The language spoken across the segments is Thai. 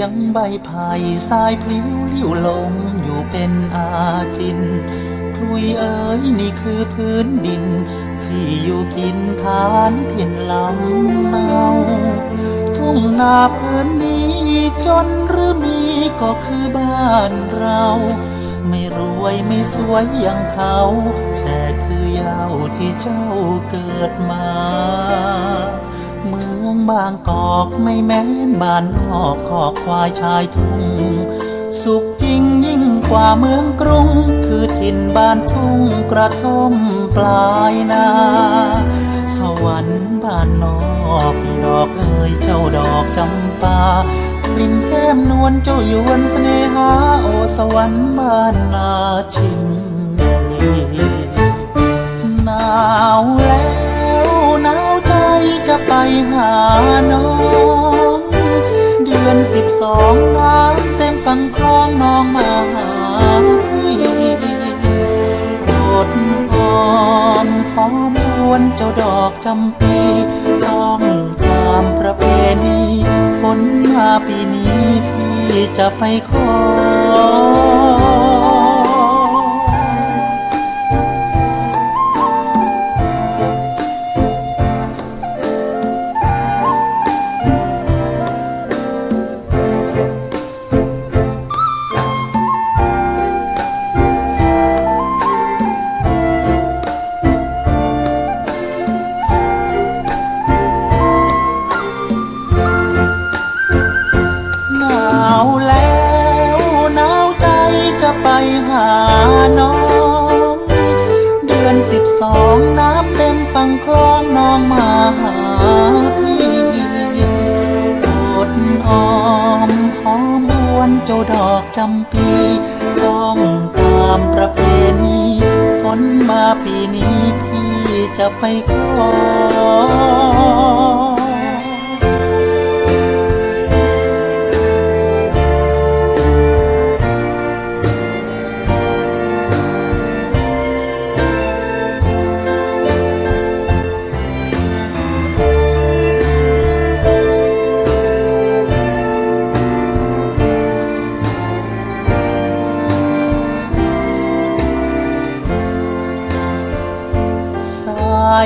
ยังใบไผ่สายพลิ้วลิ้วลงอยู่เป็นอาจินคลุยเอ๋ยนี่คือพื้นดิน ที่อยู่กินฐานเพียนลำเนาทุ่งนาพื้นนี้จนหรือมีก็คือบ้านเรา ไม่รวยไม่สวยอย่างเขา แต่คือยาวที่เจ้าเกิดมา เมืองบางกอก อกไม่แม้นบ้านนอกขอกควายชายทุ่ง สุขจริงยิ่งกว่าเมืองกรุง คือถิ่นบ้านทุ่งกระท่อมปลายนา สวรรค์บ้านนอกดอกเอ่ยเจ้าดอกจำปากลิ่นแก้มนวลเจ้ายวนเสน่หาโอสวรรค์บ้านนาชิมนีหนาวแล้วหนาวใจจะไปหาน้ อนสิบสองน้ำเต็มฝั่งคลองน้องมาหาพี่โอดออมหอมหวนเจ้าดอกจำปีต้องตามประเพณีฝนมาปีนี้พี่จะไปขอ สองน้ำเต็มสั่งคลองน้องมาหาพี่อดออมหอมบวนเจ้าดอกจำปีต้องตามประเพณีฝนมาปีนี้พี่จะไปขอ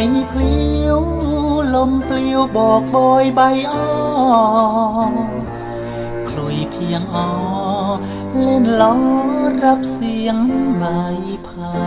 ายพลิ้วลมปลิวบอกบอยใบอ้อคลุยเพียงอ้อเล่นล้อรับเสียงใบไผ่